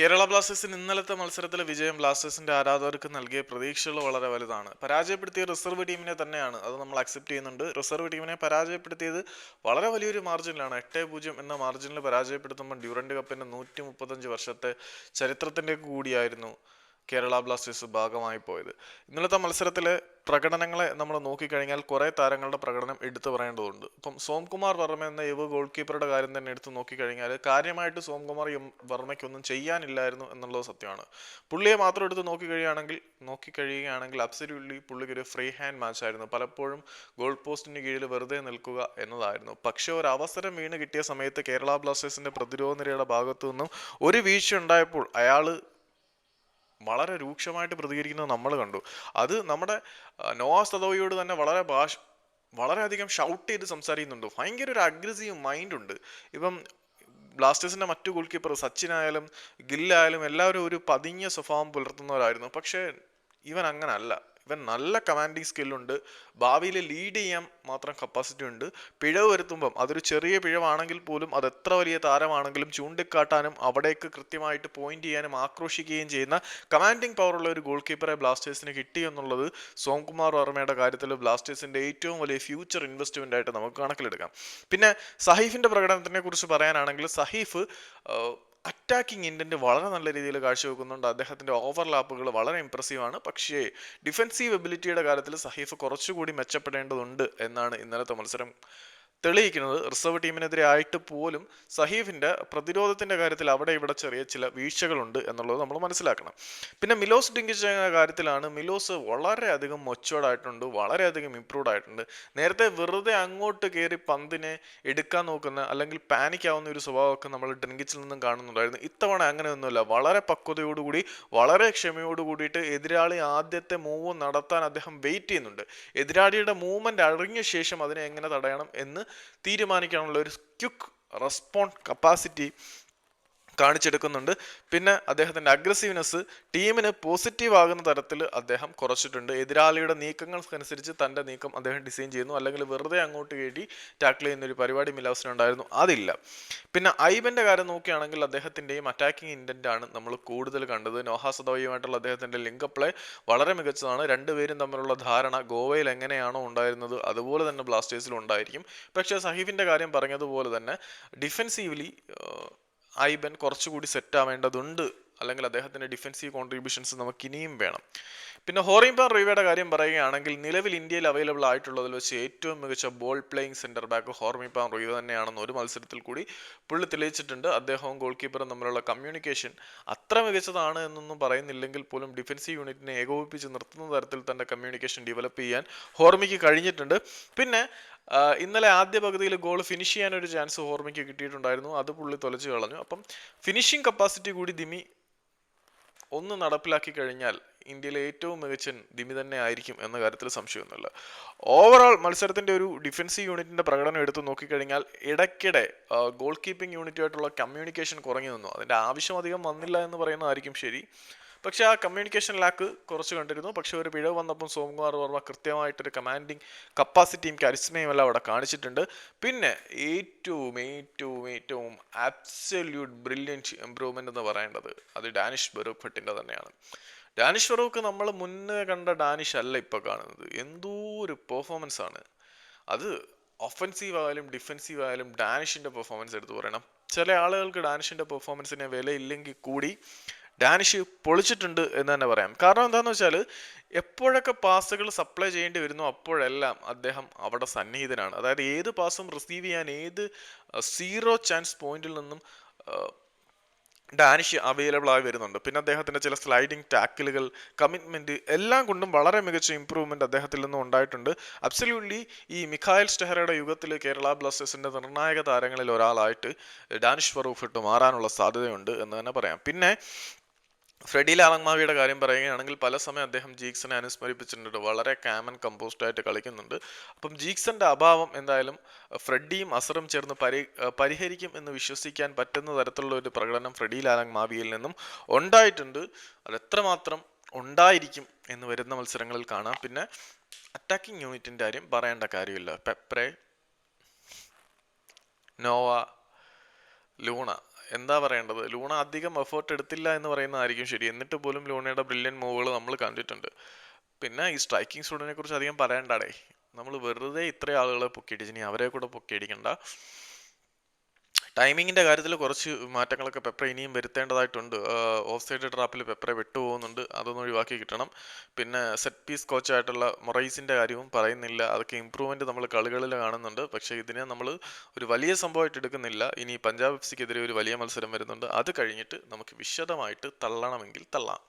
കേരള ബ്ലാസ്റ്റേഴ്സിന് ഇന്നലത്തെ മത്സരത്തിലെ വിജയം ബ്ലാസ്റ്റേഴ്സിന്റെ ആരാധകർക്ക് നൽകിയ പ്രതീക്ഷകൾ വളരെ വലുതാണ്. പരാജയപ്പെടുത്തിയ റിസർവ് ടീമിനെ തന്നെയാണ് അത് നമ്മൾ അക്സെപ്റ്റ് ചെയ്യുന്നുണ്ട്. റിസർവ് ടീമിനെ പരാജയപ്പെടുത്തിയത് വളരെ വലിയൊരു മാർജിനിലാണ് എട്ട് പൂജ്യം എന്ന മാർജിനിൽ പരാജയപ്പെടുത്തുമ്പോൾ ഡ്യൂറൻഡ് കപ്പിന്റെ നൂറ്റി വർഷത്തെ ചരിത്രത്തിന്റെ കൂടിയായിരുന്നു. കേരള ബ്ലാസ്റ്റേഴ്സ് ഭാഗമായി പോയത്. ഇന്നലത്തെ മത്സരത്തിലെ പ്രകടനങ്ങളെ നമ്മൾ നോക്കിക്കഴിഞ്ഞാൽ കുറേ താരങ്ങളുടെ പ്രകടനം എടുത്തു പറയേണ്ടതുണ്ട്. ഇപ്പം സോംകുമാർ വർമ്മ എന്ന യുവ ഗോൾ കീപ്പറുടെ കാര്യം തന്നെ എടുത്ത് നോക്കിക്കഴിഞ്ഞാൽ കാര്യമായിട്ട് സോംകുമാർ വർമ്മയ്ക്കൊന്നും ചെയ്യാനില്ലായിരുന്നു എന്നുള്ളത് സത്യമാണ്. പുള്ളിയെ മാത്രം എടുത്ത് നോക്കിക്കഴിയുകയാണെങ്കിൽ നോക്കിക്കഴിയുകയാണെങ്കിൽ അബ്സല്യൂട്ട്ലി പുള്ളിക്ക് ഒരു ഫ്രീ ഹാൻഡ് മാച്ച് ആയിരുന്നു. പലപ്പോഴും ഗോൾ പോസ്റ്റിന് കീഴിൽ വെറുതെ നിൽക്കുക എന്നതായിരുന്നു. പക്ഷേ ഒരു അവസരം വീണ് കിട്ടിയ സമയത്ത് കേരള ബ്ലാസ്റ്റേഴ്സിന്റെ പ്രതിരോധ നിരയുടെ ഭാഗത്തു നിന്നും ഒരു വീഴ്ച ഉണ്ടായപ്പോൾ അയാൾ വളരെ രൂക്ഷമായിട്ട് പ്രതികരിക്കുന്നത് നമ്മൾ കണ്ടു. അത് നമ്മുടെ നോവാസ് നോവാ സദോയോട് തന്നെ വളരെ ഭാഷ വളരെയധികം ഷൗട്ട് ചെയ്ത് സംസാരിക്കുന്നുണ്ട്. ഭയങ്കര ഒരു അഗ്രസീവ് മൈൻഡ് ഉണ്ട്. ഇപ്പം ബ്ലാസ്റ്റേഴ്സിന്റെ മറ്റു ഗോൾ കീപ്പർ സച്ചിൻ ആയാലും ഗില്ലായാലും എല്ലാവരും ഒരു പതിഞ്ഞ സ്വഭാവം പുലർത്തുന്നവരായിരുന്നു. പക്ഷേ ഇവൻ അങ്ങനെ അല്ല ഇവൻ നല്ല കമാൻഡിങ് സ്കില്ലുണ്ട് ഭാവിയിൽ ലീഡ് ചെയ്യാൻ മാത്രം കപ്പാസിറ്റി ഉണ്ട്. പിഴവ് വരുത്തുമ്പം അതൊരു ചെറിയ പിഴവാണെങ്കിൽ പോലും അത് എത്ര വലിയ താരമാണെങ്കിലും ചൂണ്ടിക്കാട്ടാനും അവിടേക്ക് കൃത്യമായിട്ട് പോയിന്റ് ചെയ്യാനും ആക്രോശിക്കുകയും ചെയ്യുന്ന കമാൻഡിങ് പവറുള്ള ഒരു ഗോൾ കീപ്പറെ ബ്ലാസ്റ്റേഴ്സിന് കിട്ടി എന്നുള്ളത് സോംകുമാർ വർമ്മയുടെ കാര്യത്തിൽ ബ്ലാസ്റ്റേഴ്സിന്റെ ഏറ്റവും വലിയ ഫ്യൂച്ചർ ഇൻവെസ്റ്റ്മെന്റ് ആയിട്ട് നമുക്ക് കണക്കിലെടുക്കാം. പിന്നെ സഹീഫിന്റെ പ്രകടനത്തിനെ കുറിച്ച് പറയാനാണെങ്കിൽ സഹീഫ് അറ്റാക്കിംഗ് ഇന്റന്റ് വളരെ നല്ല രീതിയിൽ കാഴ്ചവെക്കുന്നുണ്ട്. അദ്ദേഹത്തിന്റെ ഓവർലാപ്പുകൾ വളരെ ഇമ്പ്രസീവ് ആണ്. പക്ഷേ ഡിഫൻസീവ് എബിലിറ്റിയുടെ കാര്യത്തിൽ സഹീഫ് കുറച്ചുകൂടി മെച്ചപ്പെടേണ്ടതുണ്ട് എന്നാണ് ഇന്നലത്തെ മത്സരം തെളിയിക്കുന്നത് റിസർവ് ടീമിനെതിരെ ആയിട്ട് പോലും സഹീഫിന്റെ പ്രതിരോധത്തിന്റെ കാര്യത്തിൽ അവിടെ ഇവിടെ ചെറിയ ചില വീഴ്ചകളുണ്ട് എന്നുള്ളത് നമ്മൾ മനസ്സിലാക്കണം. പിന്നെ മിലോസ് ഡിങ്കിച്ചിന്റെ കാര്യത്തിലാണ് മിലോസ് വളരെയധികം മൊച്ചോർഡ് ആയിട്ടുണ്ട് വളരെയധികം ഇമ്പ്രൂവ്ഡ് ആയിട്ടുണ്ട്. നേരത്തെ വെറുതെ അങ്ങോട്ട് കയറി പന്തിനെ എടുക്കാൻ നോക്കുന്ന അല്ലെങ്കിൽ പാനിക് ആവുന്ന ഒരു സ്വഭാവമൊക്കെ നമ്മൾ ഡ്രിങ്കിച്ചിൽ നിന്നും കാണുന്നുണ്ടായിരുന്നു. ഇത്തവണ അങ്ങനെയൊന്നുമില്ല. വളരെ പക്വതയോടുകൂടി വളരെ ക്ഷമയോട് കൂടിയിട്ട് എതിരാളി ആദ്യത്തെ മൂവ് നടത്താൻ അദ്ദേഹം വെയിറ്റ് ചെയ്യുന്നുണ്ട്. എതിരാളിയുടെ മൂവ്മെന്റ് അറിഞ്ഞ ശേഷം അതിനെ എങ്ങനെ തടയണം എന്ന് തീരുമാനിക്കാനുള്ള ഒരു ക്യുക്ക് റെസ്പോണ്ട് കപ്പാസിറ്റി കാണിച്ചെടുക്കുന്നുണ്ട്. പിന്നെ അദ്ദേഹത്തിന്റെ അഗ്രസീവ്നെസ് ടീമിന് പോസിറ്റീവ് ആകുന്ന തരത്തിൽ അദ്ദേഹം കുറച്ചിട്ടുണ്ട്. എതിരാളിയുടെ നീക്കങ്ങൾക്കനുസരിച്ച് തന്റെ നീക്കം അദ്ദേഹം ഡിസൈൻ ചെയ്യുന്നു. അല്ലെങ്കിൽ വെറുതെ അങ്ങോട്ട് കയറ്റി ടാക്കിൾ ചെയ്യുന്ന ഒരു പരിപാടി മിലാസിനുണ്ടായിരുന്നു അതില്ല. പിന്നെ ഐബന്റെ കാര്യം നോക്കുകയാണെങ്കിൽ അദ്ദേഹത്തിന്റെയും അറ്റാക്കിംഗ് ഇന്റന്റാണ് ആണ് നമ്മൾ കൂടുതൽ കണ്ടത്. നോഹ സദോയുമായിട്ടുള്ള അദ്ദേഹത്തിന്റെ ലിങ്ക് പ്ലേ വളരെ മികച്ചതാണ്. രണ്ടുപേരും തമ്മിലുള്ള ധാരണ ഗോവയിൽ എങ്ങനെയാണോ ഉണ്ടായിരുന്നത് അതുപോലെ തന്നെ ബ്ലാസ്റ്റേഴ്സിലും ഉണ്ടായിരിക്കും. പക്ഷേ സഹീഫിന്റെ കാര്യം പറഞ്ഞതുപോലെ തന്നെ ഡിഫെൻസീവ്ലി ഐബൻ കുറച്ചുകൂടി സെറ്റ് ആവേണ്ടതുണ്ട്. അല്ലെങ്കിൽ അദ്ദേഹത്തിന്റെ ഡിഫൻസീവ് കോൺട്രിബ്യൂഷൻസ് നമുക്ക് ഇനിയും വേണം. പിന്നെ ഹോറിംബാൻ റീവയുടെ കാര്യം പറയുകയാണെങ്കിൽ നിലവിൽ ഇന്ത്യയിൽ അവൈലബിൾ ആയിട്ടുള്ളതിൽ വെച്ച് ഏറ്റവും മികച്ച ball playing centre back Hormipam Ruivah തന്നെയാണെന്ന് ഒരു മത്സരത്തിൽ കൂടി പുള്ളി തെളിയിച്ചിട്ടുണ്ട്. അദ്ദേഹവും ഗോൾ കീപ്പറും തമ്മിലുള്ള കമ്മ്യൂണിക്കേഷൻ അത്ര മികച്ചതാണ് എന്നൊന്നും പറയുന്നില്ലെങ്കിൽ പോലും ഡിഫൻസീവ് യൂണിറ്റിനെ ഏകോപിപ്പിച്ച് നിർത്തുന്ന തരത്തിൽ തന്നെ കമ്മ്യൂണിക്കേഷൻ ഡെവലപ്പ് ചെയ്യാൻ ഹോർമിക്ക് കഴിഞ്ഞിട്ടുണ്ട്. പിന്നെ ഇന്നലെ ആദ്യ പകുതിയിൽ ഗോൾ ഫിനിഷ് ചെയ്യാൻ ഒരു ചാൻസ് ഹോർമിക്ക് കിട്ടിയിട്ടുണ്ടായിരുന്നു. അത് പുള്ളി തൊലച്ചു കളഞ്ഞു. അപ്പം ഫിനിഷിംഗ് കപ്പാസിറ്റി കൂടി ദിമി ഒന്ന് നടപ്പിലാക്കി കഴിഞ്ഞാൽ ഇന്ത്യയിലെ ഏറ്റവും മികച്ച ദിമി തന്നെ ആയിരിക്കും എന്ന കാര്യത്തിൽ സംശയമൊന്നുമില്ല. ഓവറോൾ മത്സരത്തിന്റെ ഒരു ഡിഫൻസീവ് യൂണിറ്റിന്റെ പ്രകടനം എടുത്തു നോക്കിക്കഴിഞ്ഞാൽ ഇടയ്ക്കിടെ ഗോൾ കീപ്പിംഗ് യൂണിറ്റുമായിട്ടുള്ള കമ്മ്യൂണിക്കേഷൻ കുറഞ്ഞു നിന്നു. അതിന്റെ ആവശ്യം അധികം വന്നില്ല എന്ന് പറയുന്നതായിരിക്കും ശരി. പക്ഷെ ആ കമ്മ്യൂണിക്കേഷൻ ലാക്ക് കുറച്ച് കണ്ടിരുന്നു. പക്ഷെ ഒരു പിഴവ് വന്നപ്പം സോംകുമാർ വർമ്മ കൃത്യമായിട്ടൊരു കമാൻഡിങ് കപ്പാസിറ്റിയും കരിസ്മയും എല്ലാം അവിടെ കാണിച്ചിട്ടുണ്ട്. പിന്നെ ഏറ്റവും ഏറ്റവും ഏറ്റവും ആബ്സല്യൂട്ട് ബ്രില്യന്റ് ഇമ്പ്രൂവ്മെന്റ് എന്ന് പറയേണ്ടത് അത് ഡാനിഷ് ബറൂഖ് ഭട്ടിന്റെ തന്നെയാണ്. ഡാനിഷ് ബറൂഖ് നമ്മൾ മുന്നേ കണ്ട ഡാനിഷ് അല്ല ഇപ്പോൾ കാണുന്നത്. എന്തോ ഒരു പെർഫോമൻസ് ആണ്. അത് ഒഫൻസീവ് ആയാലും ഡിഫെൻസീവ് ആയാലും ഡാനിഷിന്റെ പെർഫോമൻസ് എടുത്തു പറയണം. ചില ആളുകൾക്ക് ഡാനിഷിന്റെ പെർഫോമൻസിന് വിലയില്ലെങ്കിൽ കൂടി ഡാനിഷ് പൊളിച്ചിട്ടുണ്ട് എന്ന് തന്നെ പറയാം. കാരണം എന്താണെന്ന് വെച്ചാൽ എപ്പോഴൊക്കെ പാസുകൾ സപ്ലൈ ചെയ്യേണ്ടി വരുന്നു അപ്പോഴെല്ലാം അദ്ദേഹം അവിടെ സന്നിഹിതനാണ്. അതായത് ഏത് പാസും റിസീവ് ചെയ്യാൻ ഏത് സീറോ ചാൻസ് പോയിന്റിൽ നിന്നും ഡാനിഷ് അവൈലബിൾ ആയി വരുന്നുണ്ട്. പിന്നെ അദ്ദേഹത്തിന്റെ ചില സ്ലൈഡിങ് ടാക്കിലുകൾ കമ്മിറ്റ്മെന്റ് എല്ലാം കൊണ്ടും വളരെ മികച്ച ഇമ്പ്രൂവ്മെന്റ് അദ്ദേഹത്തിൽ നിന്നും ഉണ്ടായിട്ടുണ്ട്. അബ്സല്യൂട്ട്ലി ഈ മിഖായൽ സ്റ്റെഹറയുടെ യുഗത്തിൽ കേരള ബ്ലാസ്റ്റേഴ്സിന്റെ നിർണായക താരങ്ങളിൽ ഒരാളായിട്ട് ഡാനിഷ് ഫറൂഖ് ഇട്ട് മാറാനുള്ള സാധ്യതയുണ്ട് എന്ന് തന്നെ പറയാം. പിന്നെ ഫ്രെഡി ലാലങ്മാവിയുടെ കാര്യം പറയുകയാണെങ്കിൽ പല സമയം അദ്ദേഹം ജീക്സനെ അനുസ്മരിപ്പിച്ചിട്ടുണ്ട്. വളരെ കാമൻ കമ്പോസ്ഡ് ആയിട്ട് കളിക്കുന്നുണ്ട്. അപ്പം ജീക്സന്റെ അഭാവം എന്തായാലും ഫ്രെഡിയും അസറും ചേർന്ന് പരി പരിഹരിക്കും എന്ന് വിശ്വസിക്കാൻ പറ്റുന്ന തരത്തിലുള്ള ഒരു പ്രകടനം ഫ്രെഡി ലാലങ്മാവിയിൽ നിന്നും ഉണ്ടായിട്ടുണ്ട്. അത് എത്രമാത്രം ഉണ്ടായിരിക്കും എന്ന് വരുന്ന മത്സരങ്ങളിൽ കാണാം. പിന്നെ അറ്റാക്കിംഗ് യൂണിറ്റിന്റെ കാര്യം പറയേണ്ട കാര്യമില്ല. Peprah Noah Luna. എന്താ പറയേണ്ടത്? ലൂണ അധികം എഫേർട്ട് എടുത്തില്ല എന്ന് പറയുന്നതായിരിക്കും ശരി. എന്നിട്ട് പോലും ലൂണയുടെ ബ്രില്യൻ മൂവുകൾ നമ്മൾ കണ്ടിട്ടുണ്ട്. പിന്നെ ഈ സ്ട്രൈക്കിംഗ് സ്റ്റുഡിനെ കുറിച്ച് അധികം പറയണ്ടടേ. നമ്മൾ വെറുതെ ഇത്ര ആളുകളെ പൊക്കിയടിച്ചിനി അവരെ കൂടെ പൊക്കിയടിക്കണ്ട. ടൈമിങ്ങിന്റെ കാര്യത്തിൽ കുറച്ച് മാറ്റങ്ങളൊക്കെ പെപ്ര ഇനിയും വരുത്തേണ്ടതായിട്ടുണ്ട്. ഓഫ് സൈഡ് ട്രാപ്പിൽ പെപ്ര വിട്ടുപോകുന്നുണ്ട്. അതൊന്നും ഒഴിവാക്കി കിട്ടണം. പിന്നെ സെറ്റ് പീസ് കോച്ചായിട്ടുള്ള മൊറൈസിന്റെ കാര്യവും പറയുന്നില്ല. അതൊക്കെ ഇമ്പ്രൂവ്മെന്റ് നമ്മൾ കളികളിൽ കാണുന്നുണ്ട്. പക്ഷേ ഇതിനെ നമ്മൾ ഒരു വലിയ സംഭവമായിട്ട് എടുക്കുന്നില്ല. ഇനി പഞ്ചാബ് എഫ് സിക്കെതിരെ ഒരു വലിയ മത്സരം വരുന്നുണ്ട്. അത് കഴിഞ്ഞിട്ട് നമുക്ക് വിശദമായിട്ട് തള്ളണമെങ്കിൽ തള്ളാം.